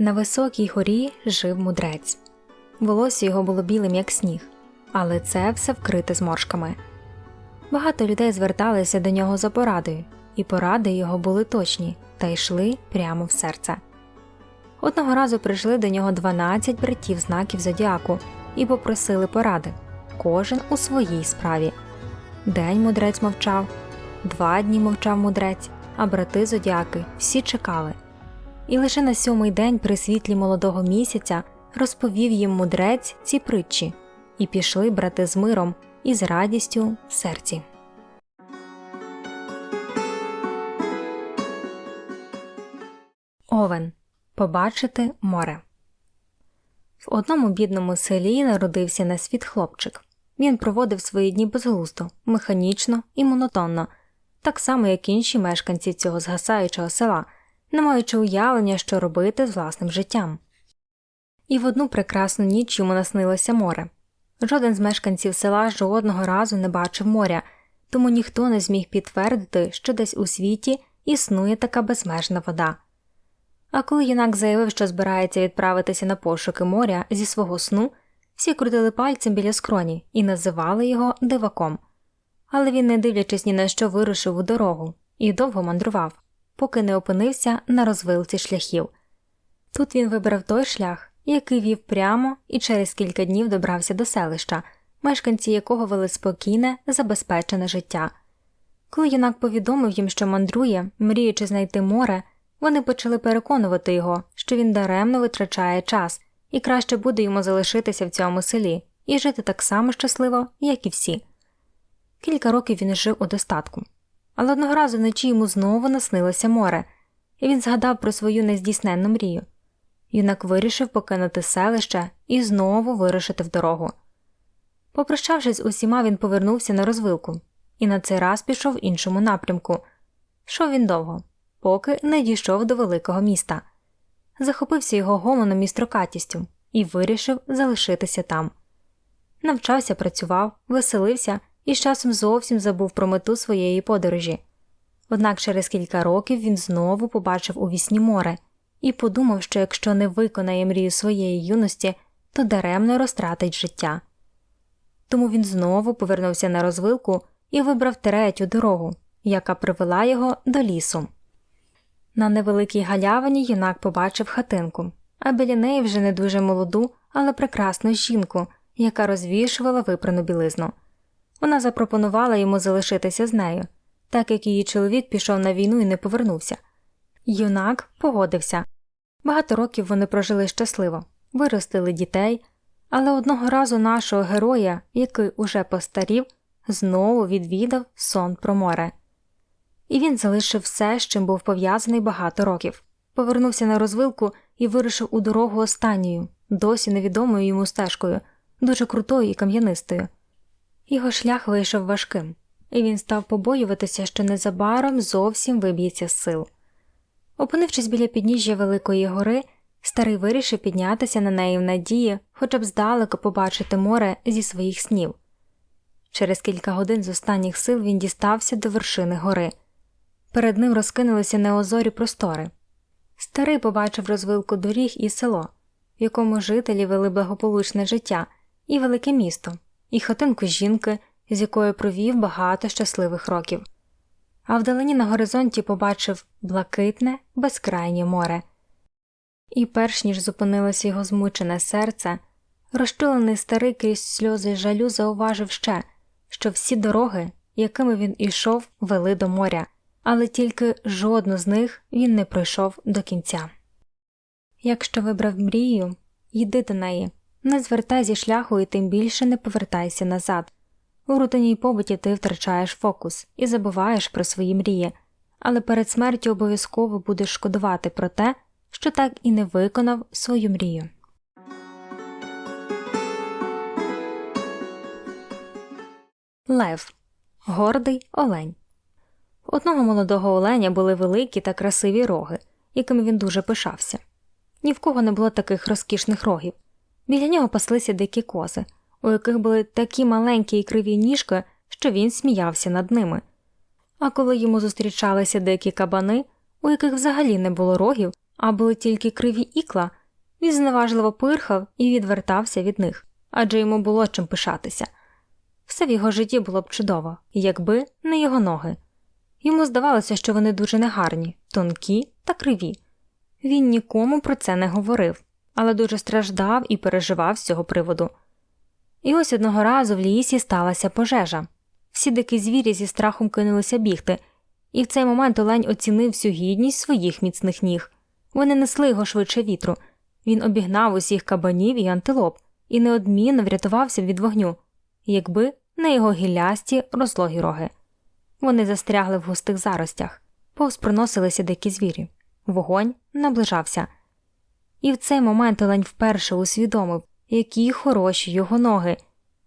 На високій горі жив мудрець. Волосся його було білим, як сніг, але це все вкрите зморшками. Багато людей зверталися до нього за порадою, і поради його були точні та йшли прямо в серце. Одного разу прийшли до нього 12 братів знаків зодіаку і попросили поради, кожен у своїй справі. День мудрець мовчав, два дні мовчав мудрець, а брати зодіаки всі чекали. І лише на сьомий день при світлі молодого місяця розповів їм мудрець ці притчі, і пішли брати з миром і з радістю в серці. Овен побачити море. В одному бідному селі народився на світ хлопчик. Він проводив свої дні безглуздо, механічно і монотонно, так само, як інші мешканці цього згасаючого села, не маючи уявлення, що робити з власним життям. І в одну прекрасну ніч йому наснилося море. Жоден з мешканців села жодного разу не бачив моря, тому ніхто не зміг підтвердити, що десь у світі існує така безмежна вода. А коли юнак заявив, що збирається відправитися на пошуки моря зі свого сну, всі крутили пальцем біля скроні і називали його диваком. Але він, не дивлячись ні на що, вирушив у дорогу і довго мандрував, поки не опинився на розвилці шляхів. Тут він вибрав той шлях, який вів прямо і через кілька днів добрався до селища, мешканці якого вели спокійне, забезпечене життя. Коли юнак повідомив їм, що мандрує, мріючи знайти море, вони почали переконувати його, що він даремно витрачає час, і краще буде йому залишитися в цьому селі і жити так само щасливо, як і всі. Кілька років він жив у достатку, але одного разу вночі йому знову наснилося море, і він згадав про свою нездійсненну мрію. Юнак вирішив покинути селище і знову вирушити в дорогу. Попрощавшись усіма, він повернувся на розвилку і на цей раз пішов в іншому напрямку. Йшов він довго, поки не дійшов до великого міста. Захопився його гомоном і строкатістю і вирішив залишитися там. Навчався, працював, веселився і з часом зовсім забув про мету своєї подорожі. Однак через кілька років він знову побачив у вісні море і подумав, що якщо не виконає мрію своєї юності, то даремно розтратить життя. Тому він знову повернувся на розвилку і вибрав третю дорогу, яка привела його до лісу. На невеликій галявині юнак побачив хатинку, а біля неї вже не дуже молоду, але прекрасну жінку, яка розвішувала випрану білизну. Вона запропонувала йому залишитися з нею, так як її чоловік пішов на війну і не повернувся. Юнак погодився. Багато років вони прожили щасливо, виростили дітей, але одного разу нашого героя, який уже постарів, знову відвідав сон про море. І він залишив все, з чим був пов'язаний багато років, повернувся на розвилку і вирушив у дорогу останньою, досі невідомою йому стежкою, дуже крутою і кам'янистою. Його шлях вийшов важким, і він став побоюватися, що незабаром зовсім виб'ється з сил. Опинившись біля підніжжя Великої гори, старий вирішив піднятися на неї в надії, хоча б здалеку побачити море зі своїх снів. Через кілька годин з останніх сил він дістався до вершини гори. Перед ним розкинулися неозорі простори. Старий побачив розвилку доріг і село, в якому жителі вели благополучне життя, і велике місто, і хатинку жінки, з якою провів багато щасливих років. А вдалині на горизонті побачив блакитне, безкрайнє море. І перш ніж зупинилося його змучене серце, розчулений старий крізь сльози жалю зауважив ще, що всі дороги, якими він ішов, вели до моря, але тільки жодну з них він не пройшов до кінця. Якщо вибрав мрію, йди до неї, не звертай зі шляху і тим більше не повертайся назад. У рутинній побуті ти втрачаєш фокус і забуваєш про свої мрії, але перед смертю обов'язково будеш шкодувати про те, що так і не виконав свою мрію. Лев гордий олень. Одного молодого оленя були великі та красиві роги, якими він дуже пишався. Ні в кого не було таких розкішних рогів. Біля нього паслися дикі кози, у яких були такі маленькі і криві ніжки, що він сміявся над ними. А коли йому зустрічалися дикі кабани, у яких взагалі не було рогів, а були тільки криві ікла, він зневажливо пирхав і відвертався від них, адже йому було чим пишатися. Все в його житті було б чудово, якби не його ноги. Йому здавалося, що вони дуже негарні, тонкі та криві. Він нікому про це не говорив, але дуже страждав і переживав з цього приводу. І ось одного разу в лісі сталася пожежа. Всі дикі звірі зі страхом кинулися бігти, і в цей момент Олень оцінив всю гідність своїх міцних ніг. Вони несли його швидше вітру. Він обігнав усіх кабанів і антилоп і неодмінно врятувався від вогню, якби не його гіллясті розлогі роги. Вони застрягли в густих заростях, повз проносилися дикі звірі. Вогонь наближався. І в цей момент Олень вперше усвідомив, які хороші його ноги,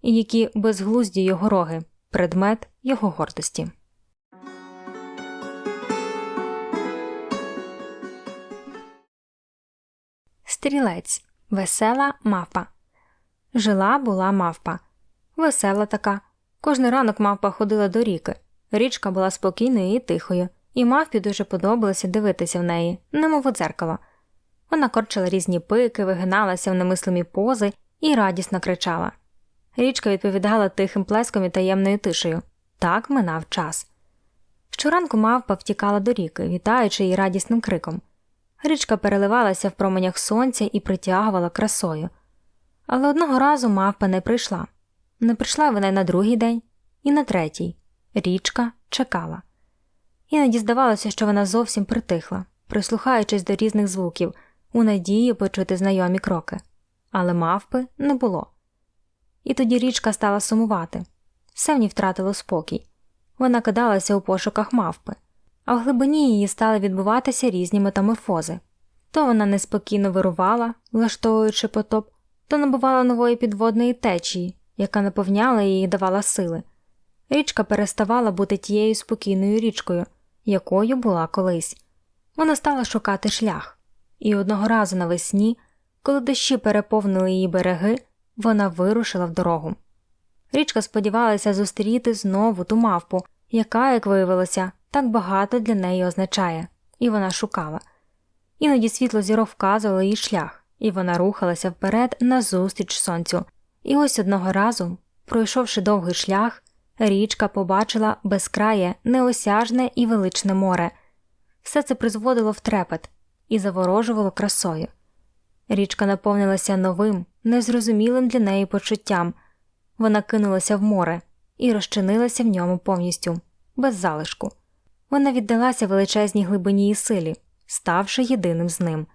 і які безглузді його роги, предмет його гордості. Стрілець весела мавпа. Жила була мавпа. Весела така. Кожний ранок мавпа ходила до ріки. Річка була спокійною і тихою, і мавпі дуже подобалося дивитися в неї, немов у дзеркало. Вона корчила різні пики, вигиналася в немислимі пози і радісно кричала. Річка відповідала тихим плеском і таємною тишею. Так минав час. Щоранку мавпа втікала до ріки, вітаючи її радісним криком. Річка переливалася в променях сонця і притягувала красою. Але одного разу мавпа не прийшла. Не прийшла вона й на другий день, і на третій. Річка чекала. Іноді здавалося, що вона зовсім притихла, прислухаючись до різних звуків, у надії почути знайомі кроки. Але мавпи не було. І тоді річка стала сумувати. Все в ній втратило спокій. Вона кидалася у пошуках мавпи а в глибині її стали відбуватися різні метаморфози. То вона неспокійно вирувала, влаштовуючи потоп, то набувала нової підводної течії, яка наповняла її і давала сили. Річка переставала бути тією спокійною річкою, якою була колись. Вона стала шукати шлях, і одного разу навесні, коли дощі переповнили її береги, вона вирушила в дорогу. Річка сподівалася зустріти знову ту мавпу, яка, як виявилося, так багато для неї означає, і вона шукала. Іноді світло зірок вказувало їй шлях, і вона рухалася вперед назустріч сонцю. І ось одного разу, пройшовши довгий шлях, річка побачила безкрає, неосяжне і величне море. Все це призводило в трепет і заворожувало красою. Річка наповнилася новим, незрозумілим для неї почуттям. Вона кинулася в море і розчинилася в ньому повністю, без залишку. Вона віддалася величезній глибині і силі, ставши єдиним з ним.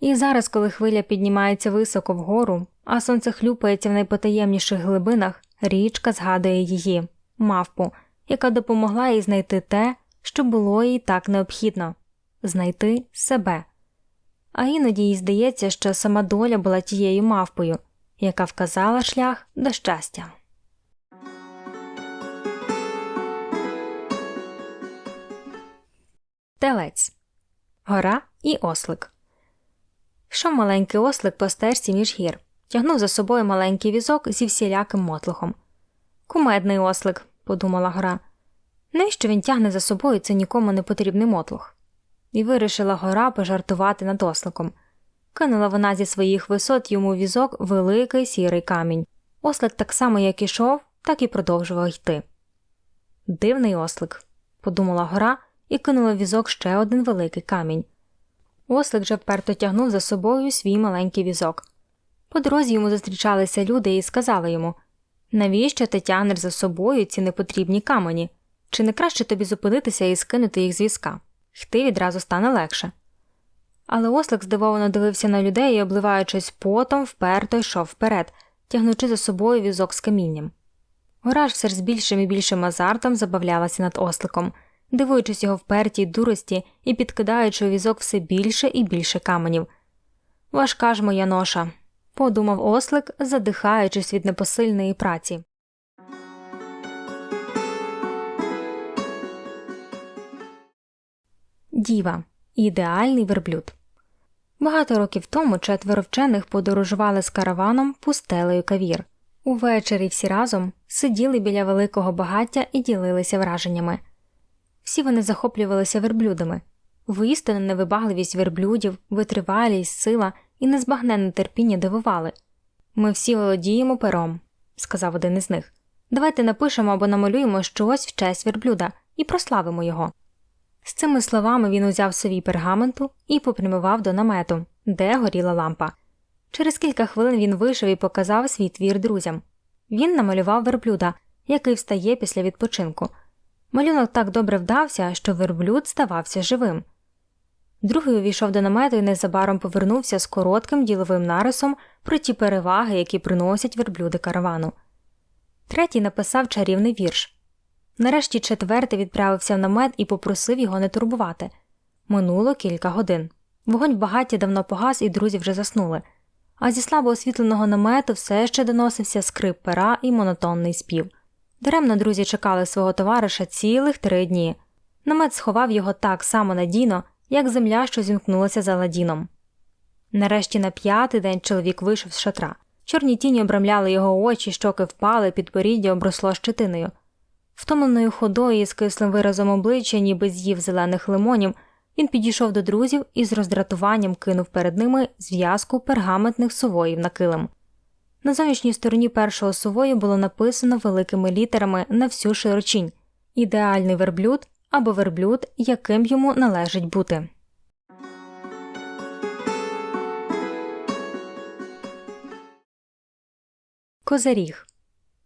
І зараз, коли хвиля піднімається високо вгору, а сонце хлюпається в найпотаємніших глибинах, річка згадує її, мавпу, яка допомогла їй знайти те, що було їй так необхідно знайти себе. А іноді їй здається, що сама доля була тією мавпою, яка вказала шлях до щастя. Телець Гора і ослик. Йшов маленький ослик по стежці між гір, тягнув за собою маленький візок зі всіляким мотлухом. Кумедний ослик, подумала гора. Навіщо він тягне за собою це нікому не потрібний мотлух? І вирішила гора пожартувати над осликом. Кинула вона зі своїх висот йому візок великий сірий камінь. Ослик так само, як ішов, так і продовжував йти. Дивний ослик, подумала гора і кинула в візок ще один великий камінь. Ослик же вперто тягнув за собою свій маленький візок. По дорозі йому зустрічалися люди і сказали йому навіщо ти тягнеш за собою ці непотрібні камені? Чи не краще тобі зупинитися і скинути їх з візка? Йти відразу стане легше. Але ослик здивовано дивився на людей і, обливаючись потом, вперто йшов вперед, тягнучи за собою візок з камінням. Гора ж все ж з більшим і більшим азартом забавлялася над осликом дивуючись його впертій дурості і підкидаючи у візок все більше і більше каменів. Важка ж моя ноша, подумав ослик, задихаючись від непосильної праці. Діва ідеальний верблюд. Багато років тому четверо вчених подорожували з караваном пустелею кавір. Увечері всі разом сиділи біля великого багаття і ділилися враженнями. Всі вони захоплювалися верблюдами. Воістину невибагливість верблюдів, витривалість, сила і незбагненне терпіння дивували. Ми всі володіємо пером, сказав один із них. Давайте напишемо або намалюємо щось в честь верблюда і прославимо його. З цими словами він узяв свій пергаменту і попрямував до намету, де горіла лампа. Через кілька хвилин він вийшов і показав свій твір друзям. Він намалював верблюда, який встає після відпочинку. Малюнок так добре вдався, що верблюд ставався живим. Другий увійшов до намету і незабаром повернувся з коротким діловим нарисом про ті переваги, які приносять верблюди каравану. Третій написав чарівний вірш. Нарешті четвертий відправився в намет і попросив його не турбувати. Минуло кілька годин. Вогонь в багаті давно погас, і друзі вже заснули. А зі слабо освітленого намету все ще доносився скрип пера і монотонний спів. Даремно друзі чекали свого товариша цілих три дні. Намет сховав його так само надійно, як земля, що зімкнулася за ладіном. Нарешті на п'ятий день чоловік вийшов з шатра. Чорні тіні обрамляли його очі, щоки впали, підборіддя обросло щетиною. Втомленою ходою і з кислим виразом обличчя, ніби з'їв зелених лимонів, він підійшов до друзів і з роздратуванням кинув перед ними зв'язку пергаментних сувоїв на килим. На зовнішній стороні першого сувою було написано великими літерами на всю широчінь ідеальний верблюд або верблюд, яким йому належить бути. Козаріг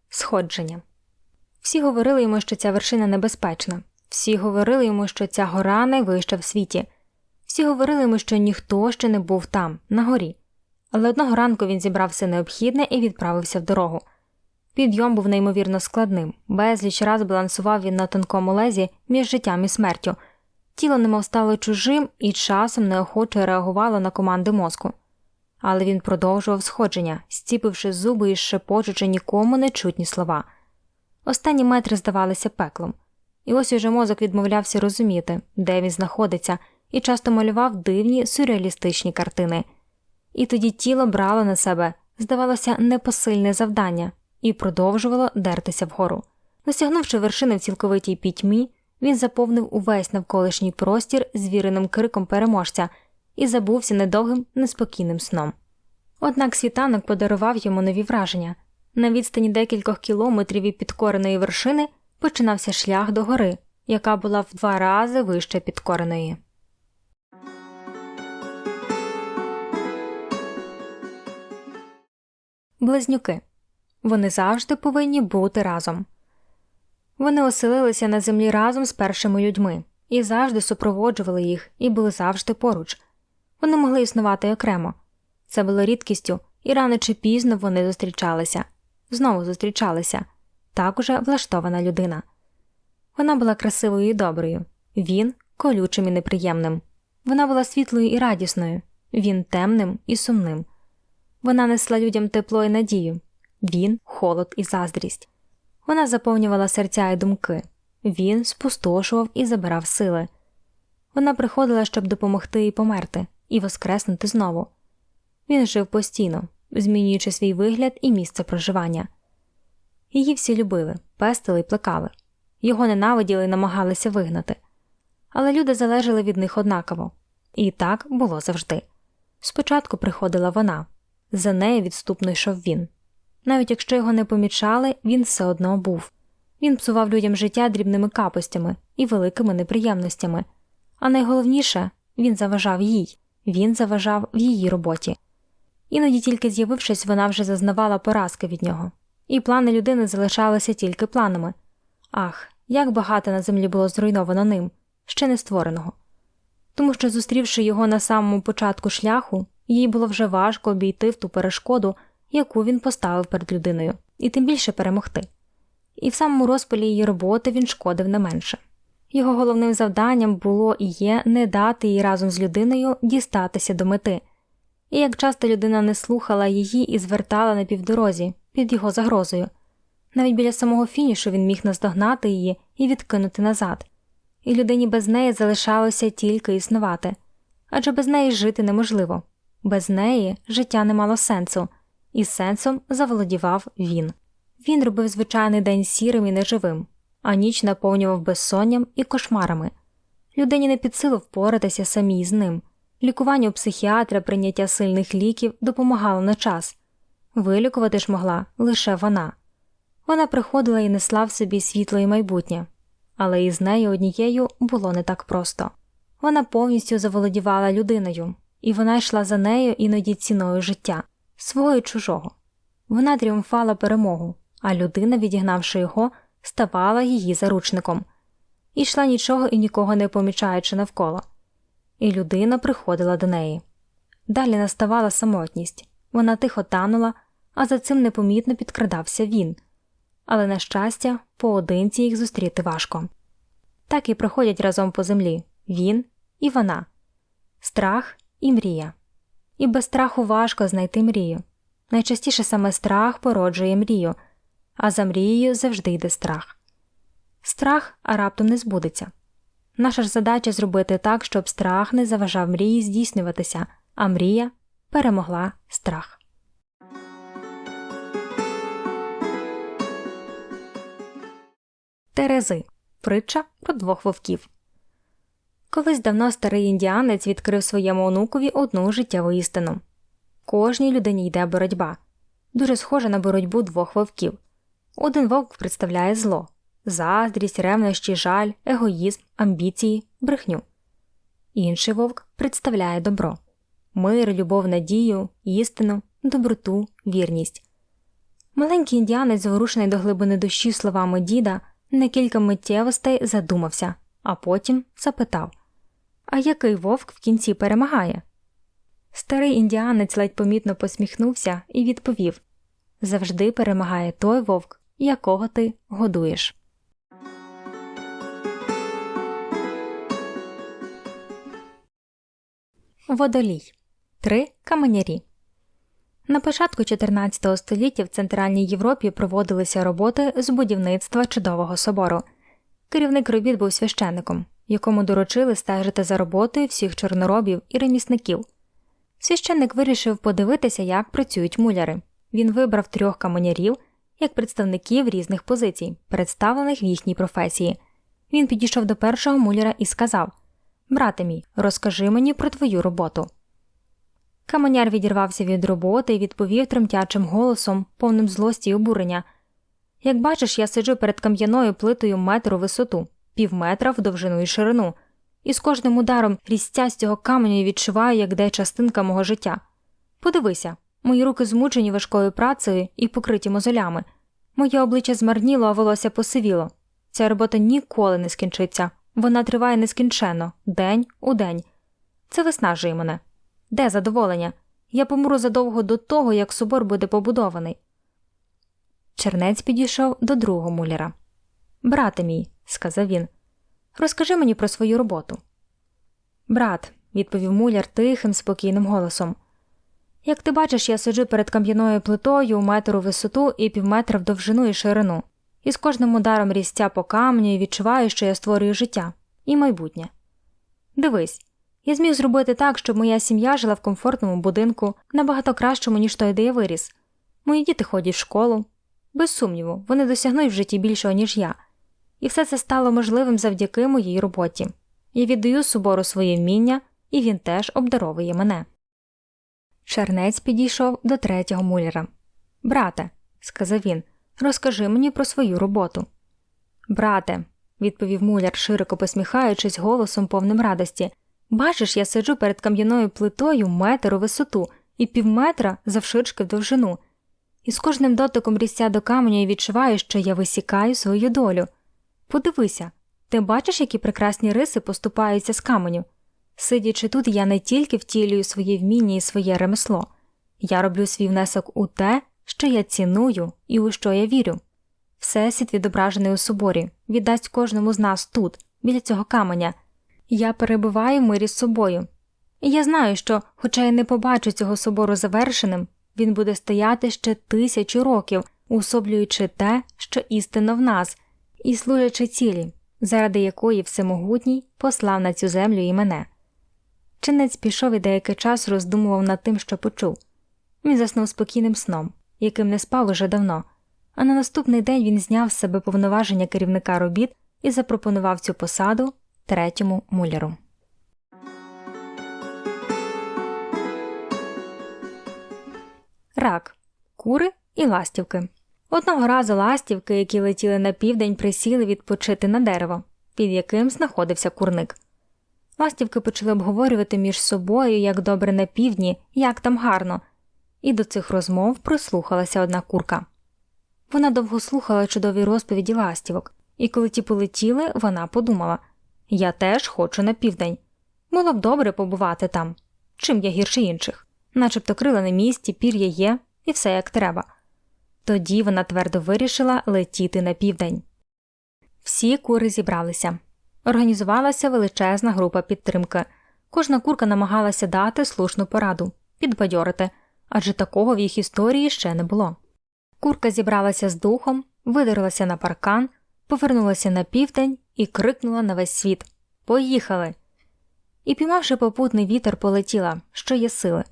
Сходження. Всі говорили йому, що ця вершина небезпечна. Всі говорили йому, що ця гора найвища в світі. Всі говорили йому, що ніхто ще не був там, на горі. Але одного ранку він зібрав все необхідне і відправився в дорогу. Підйом був неймовірно складним, безліч раз балансував він на тонкому лезі між життям і смертю. Тіло немов стало чужим і часом неохоче реагувало на команди мозку. Але він продовжував сходження, стіпивши зуби і шепочучи нікому не чутні слова. Останні метри здавалися пеклом, і ось уже мозок відмовлявся розуміти, де він знаходиться, і часто малював дивні сюрреалістичні картини. І тоді тіло брало на себе, здавалося, непосильне завдання і продовжувало дертися вгору. Досягнувши вершини в цілковитій пітьмі, він заповнив увесь навколишній простір звіреним криком переможця і забувся недовгим неспокійним сном. Однак світанок подарував йому нові враження на відстані декількох кілометрів від підкореної вершини починався шлях до гори, яка була в два рази вище підкореної. Близнюки вони завжди повинні бути разом. Вони оселилися на землі разом з першими людьми і завжди супроводжували їх і були завжди поруч. Вони могли існувати окремо. Це було рідкістю, і рано чи пізно вони зустрічалися, знову зустрічалися так уже влаштована людина. Вона була красивою і доброю, він колючим і неприємним. Вона була світлою і радісною, він темним і сумним. Вона несла людям тепло і надію, він холод і заздрість. Вона заповнювала серця і думки, він спустошував і забирав сили. Вона приходила, щоб допомогти і померти, і воскреснути знову. Він жив постійно, змінюючи свій вигляд і місце проживання. Її всі любили, пестили і плекали, його ненавиділи і намагалися вигнати. Але люди залежали від них однаково, і так було завжди. Спочатку приходила вона, за нею відступно йшов він. Навіть якщо його не помічали, він все одно був. Він псував людям життя дрібними капостями і великими неприємностями, а найголовніше він заважав їй, він заважав в її роботі. Іноді, тільки з'явившись, вона вже зазнавала поразки від нього, і плани людини залишалися тільки планами. Ах, як багато на землі було зруйновано ним, ще не створеного. Тому що, зустрівши його на самому початку шляху, їй було вже важко обійти в ту перешкоду, яку він поставив перед людиною, і тим більше перемогти. І в самому розпалі її роботи він шкодив не менше. Його головним завданням було і є не дати їй разом з людиною дістатися до мети, і як часто людина не слухала її і звертала на півдорозі під його загрозою. Навіть біля самого фінішу він міг наздогнати її і відкинути назад, і людині без неї залишалося тільки існувати адже без неї жити неможливо, без неї життя не мало сенсу, і сенсом заволодівав він. Він робив звичайний день сірим і неживим, а ніч наповнював безсонням і кошмарами. Людині не під силу впоратися самій з ним. Лікування у психіатра, прийняття сильних ліків допомагало на час. Вилікувати ж могла лише вона. Вона приходила і несла в собі світло і майбутнє, але із нею однією було не так просто. Вона повністю заволодівала людиною, і вона йшла за нею іноді ціною життя, свого і чужого. Вона тріумфала перемогу, а людина, відігнавши його, ставала її заручником, і йшла нічого і нікого не помічаючи навколо. І людина приходила до неї. Далі наставала самотність, вона тихо танула, а за цим непомітно підкрадався він. Але, на щастя, поодинці їх зустріти важко. Так і проходять разом по землі він і вона, страх і мрія. І без страху важко знайти мрію. Найчастіше саме страх породжує мрію, а за мрією завжди йде страх. Страх а раптом не збудеться. Наша ж задача зробити так, щоб страх не заважав мрії здійснюватися, а мрія перемогла страх. Терези притча про двох вовків. Колись давно старий індіанець відкрив своєму онукові одну життєву істину кожній людині йде боротьба, дуже схожа на боротьбу двох вовків. Один вовк представляє зло заздрість, ревнощі, жаль, егоїзм, амбіції, брехню. Інший вовк представляє добро мир, любов, надію, істину, доброту, вірність. Маленький індіанець, зворушений до глибини душі словами діда, на кілька миттєвостей задумався, а потім запитав А який вовк в кінці перемагає? Старий індіанець ледь помітно посміхнувся і відповів Завжди перемагає той вовк, якого ти годуєш. Водолій три каменярі. На початку 14 століття в Центральній Європі проводилися роботи з будівництва чудового собору. Керівник робіт був священником, якому доручили стежити за роботою всіх чорноробів і ремісників. Священник вирішив подивитися, як працюють муляри. Він вибрав трьох каменярів як представників різних позицій, представлених в їхній професії. Він підійшов до першого муляра і сказав Брате мій, розкажи мені про твою роботу. Каменяр відірвався від роботи і відповів тремтячим голосом, повним злості й обурення Як бачиш, я сиджу перед кам'яною плитою метр у висоту, пів метра в довжину і ширину, і з кожним ударом різця з цього каменю відчуваю, як де частинка мого життя. Подивися, мої руки змучені важкою працею і покриті мозолями. Моє обличчя змарніло, а волосся посивіло. Ця робота ніколи не скінчиться, вона триває нескінченно, день у день. Це виснажує мене. Де задоволення? Я помру задовго до того, як собор буде побудований. Чернець підійшов до другого муляра. Брате мій, сказав він, розкажи мені про свою роботу. Брат, відповів муляр тихим, спокійним голосом. Як ти бачиш, я сиджу перед кам'яною плитою у метр у висоту і півметра в довжину і ширину, і з кожним ударом різця по камню і відчуваю, що я створюю життя і майбутнє. Дивись, я зміг зробити так, щоб моя сім'я жила в комфортному будинку набагато кращому, ніж той, де я виріс. Мої діти ходять в школу. Без сумніву, вони досягнуть в житті більшого, ніж я, і все це стало можливим завдяки моїй роботі. Я віддаю собору своє вміння, і він теж обдаровує мене. Чернець підійшов до третього муляра. Брате, сказав він, розкажи мені про свою роботу. Брате, відповів муляр, широко посміхаючись голосом повним радості. Бачиш, я сиджу перед кам'яною плитою метр у висоту і півметра завширшки в довжину, і з кожним дотиком різця до каменя я відчуваю, що я висікаю свою долю. Подивися, ти бачиш, які прекрасні риси поступаються з каменю. Сидячи тут, я не тільки втілюю своє вміння і своє ремесло, я роблю свій внесок у те, що я ціную і у що я вірю. Всесвіт, відображений у соборі, віддасть кожному з нас тут, біля цього каменя. Я перебуваю в мирі з собою. І я знаю, що, хоча я не побачу цього собору завершеним, він буде стояти ще тисячу років, уособлюючи те, що істинно в нас, і служачи цілі, заради якої всемогутній послав на цю землю і мене. Чинець пішов і деякий час роздумував над тим, що почув. Він заснув спокійним сном, яким не спав уже давно, а на наступний день він зняв з себе повноваження керівника робіт і запропонував цю посаду третьому муляру. Рак, кури і ластівки. Одного разу ластівки, які летіли на південь, присіли відпочити на дерево, під яким знаходився курник. Ластівки почали обговорювати між собою, як добре на півдні, як там гарно, і до цих розмов прислухалася одна курка. Вона довго слухала чудові розповіді ластівок, і коли ті полетіли, вона подумала Я теж хочу на південь. Було б добре побувати там. Чим я гірше інших, начебто крила на місці, пір'я є, і все як треба. Тоді вона твердо вирішила летіти на південь. Всі кури зібралися. Організувалася величезна група підтримки. Кожна курка намагалася дати слушну пораду, підбадьорити, адже такого в їх історії ще не було. Курка зібралася з духом, видерлася на паркан, повернулася на південь і крикнула на весь світ Поїхали! І, піймавши попутний вітер, полетіла, що є сили.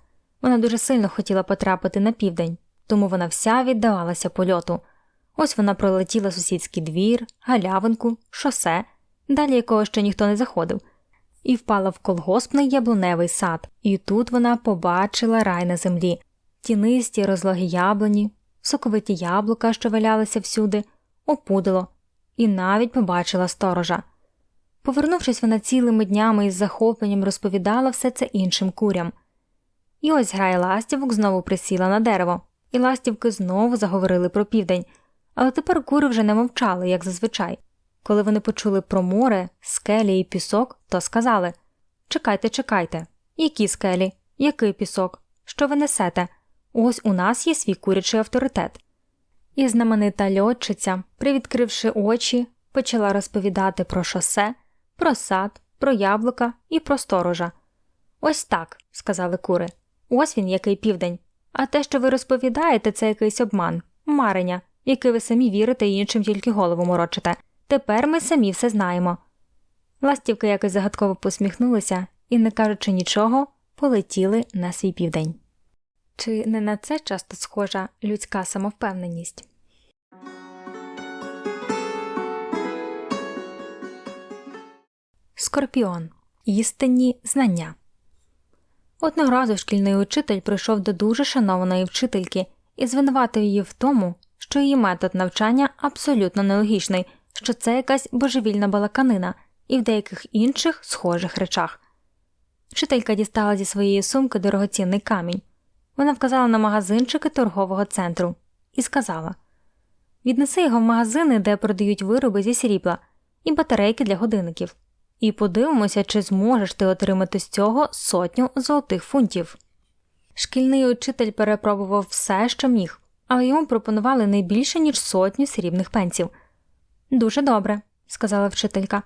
Вона дуже сильно хотіла потрапити на південь, тому вона вся віддавалася польоту. Ось вона пролетіла сусідський двір, галявинку, шосе, далі якого ще ніхто не заходив, і впала в колгоспний яблуневий сад, і тут вона побачила рай на землі, тінисті розлогі яблуні, соковиті яблука, що валялися всюди, опудило, і навіть побачила сторожа. Повернувшись, вона цілими днями із захопленням розповідала все це іншим курям. І ось грає ластівок знову присіла на дерево, і ластівки знову заговорили про південь, але тепер кури вже не мовчали, як зазвичай. Коли вони почули про море, скелі і пісок, то сказали Чекайте, чекайте, які скелі, який пісок? Що ви несете? Ось у нас є свій курячий авторитет. І знаменита льотчиця, привідкривши очі, почала розповідати про шосе, про сад, про яблука і про сторожа. Ось так, сказали кури. Ось він який південь. А те, що ви розповідаєте, це якийсь обман, марення, який ви самі вірите і іншим тільки голову морочите. Тепер ми самі все знаємо. Ластівки якось загадково посміхнулися і, не кажучи нічого, полетіли на свій південь. Чи не на це часто схожа людська самовпевненість? Скорпіон істинні знання. Одного разу шкільний учитель прийшов до дуже шанованої вчительки і звинуватив її в тому, що її метод навчання абсолютно нелогічний, що це якась божевільна балаканина і в деяких інших схожих речах. Вчителька дістала зі своєї сумки дорогоцінний камінь. Вона вказала на магазинчики торгового центру і сказала Віднеси його в магазини, де продають вироби зі срібла і батарейки для годинників, і подивимося, чи зможеш ти отримати з цього сотню золотих фунтів. Шкільний учитель перепробував все, що міг, але йому пропонували не більше, ніж сотню срібних пенсів. Дуже добре, сказала вчителька.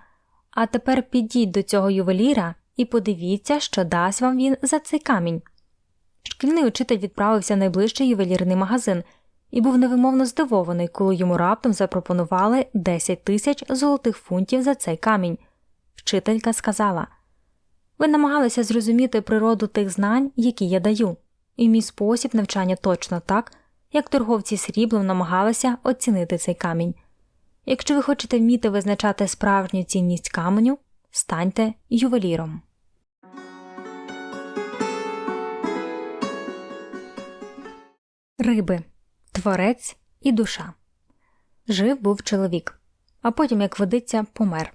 А тепер підіть до цього ювеліра і подивіться, що дасть вам він за цей камінь. Шкільний учитель відправився в найближчий ювелірний магазин і був невимовно здивований, коли йому раптом запропонували 10 тисяч золотих фунтів за цей камінь. Вчителька сказала Ви намагалися зрозуміти природу тих знань, які я даю, і мій спосіб навчання точно так, як торговці сріблом намагалися оцінити цей камінь. Якщо ви хочете вміти визначати справжню цінність каменю, станьте ювеліром. Риби Творець і душа. Жив був чоловік, а потім, як водиться, помер.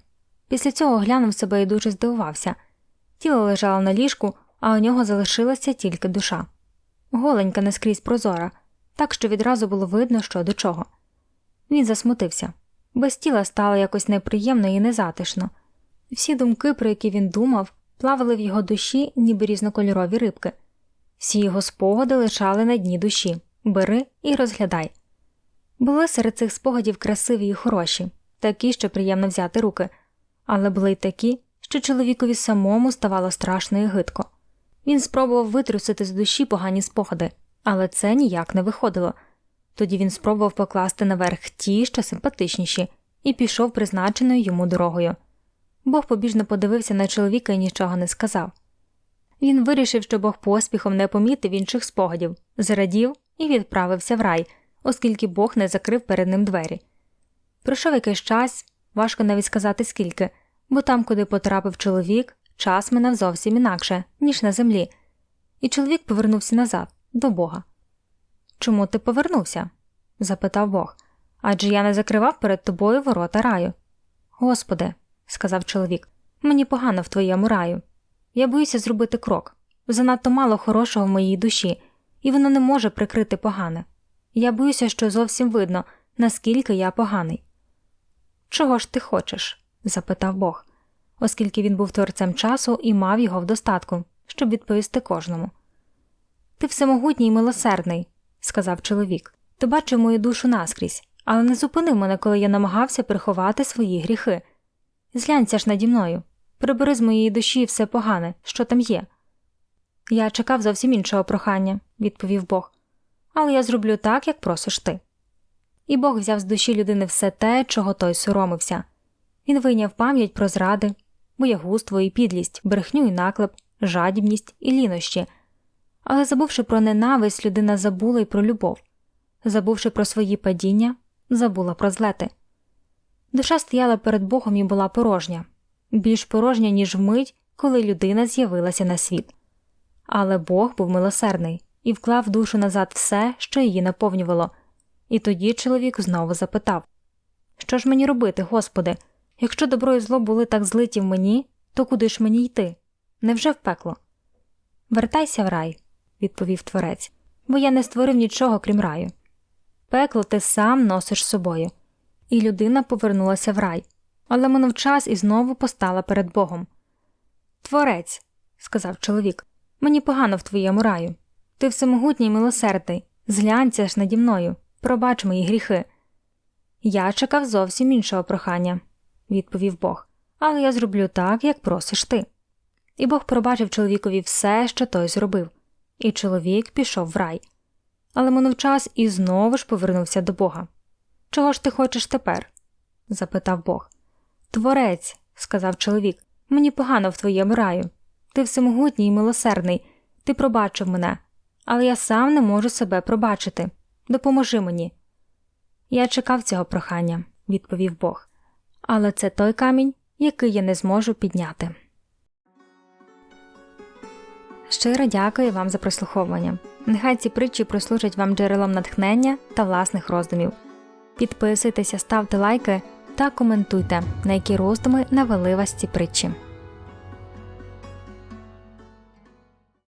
Після цього глянув себе і дуже здивувався. Тіло лежало на ліжку, а у нього залишилася тільки душа. Голенька наскрізь прозора, так що відразу було видно, що до чого. Він засмутився. Без тіла стало якось неприємно і незатишно. Всі думки, про які він думав, плавали в його душі, ніби різнокольорові рибки. Всі його спогади лишали на дні душі бери і розглядай. Були серед цих спогадів красиві і хороші, такі, що приємно взяти руки, але були й такі, що чоловікові самому ставало страшно і гидко. Він спробував витрусити з душі погані спогади, але це ніяк не виходило. Тоді він спробував покласти наверх ті, що симпатичніші, і пішов призначеною йому дорогою. Бог побіжно подивився на чоловіка і нічого не сказав. Він вирішив, що Бог поспіхом не помітив інших спогадів, зрадів і відправився в рай, оскільки Бог не закрив перед ним двері. Пройшов якийсь час, важко навіть сказати скільки, бо там, куди потрапив чоловік, час минав зовсім інакше, ніж на землі, і чоловік повернувся назад, до Бога. Чому ти повернувся? запитав Бог. Адже я не закривав перед тобою ворота раю. Господи, сказав чоловік, мені погано в твоєму раю. Я боюся зробити крок. Занадто мало хорошого в моїй душі, і воно не може прикрити погане. Я боюся, що зовсім видно, наскільки я поганий. Чого ж ти хочеш? запитав Бог, оскільки він був творцем часу і мав його в достатку, щоб відповісти кожному. Ти всемогутній і милосердний, сказав чоловік. Ти бачив мою душу наскрізь, але не зупинив мене, коли я намагався приховати свої гріхи. Зглянься ж наді мною, прибери з моєї душі все погане, що там є. Я чекав зовсім іншого прохання, відповів Бог, але я зроблю так, як просиш ти. І Бог взяв з душі людини все те, чого той соромився. Він вийняв пам'ять про зради, боягузтво і підлість, брехню і наклеп, жадібність і лінощі. Але забувши про ненависть, людина забула й про любов. Забувши про свої падіння, забула про злети. Душа стояла перед Богом і була порожня, більш порожня, ніж вмить, коли людина з'явилася на світ. Але Бог був милосердний і вклав душу назад все, що її наповнювало. І тоді чоловік знову запитав Що ж мені робити, Господи? Якщо добро і зло були так злиті в мені, то куди ж мені йти? Невже в пекло? Вертайся в рай, відповів творець, бо я не створив нічого крім раю. Пекло ти сам носиш з собою. І людина повернулася в рай, але минув час і знову постала перед Богом. Творець, сказав чоловік, мені погано в твоєму раю. Ти всемогутній милосердний, зглянься ж наді мною, пробач мої гріхи. Я чекав зовсім іншого прохання, відповів Бог, але я зроблю так, як просиш ти. І Бог пробачив чоловікові все, що той зробив, і чоловік пішов в рай. Але минув час і знову ж повернувся до Бога. Чого ж ти хочеш тепер? запитав Бог. Творець, сказав чоловік, мені погано в твоєму раю. Ти всемогутній і милосердний, ти пробачив мене, але я сам не можу себе пробачити. Допоможи мені. Я чекав цього прохання, відповів Бог. Але це той камінь, який я не зможу підняти. Щиро дякую вам за прослуховування. Нехай ці притчі прослужать вам джерелом натхнення та власних роздумів. Підписуйтеся, ставте лайки та коментуйте, на які роздуми навели вас ці притчі.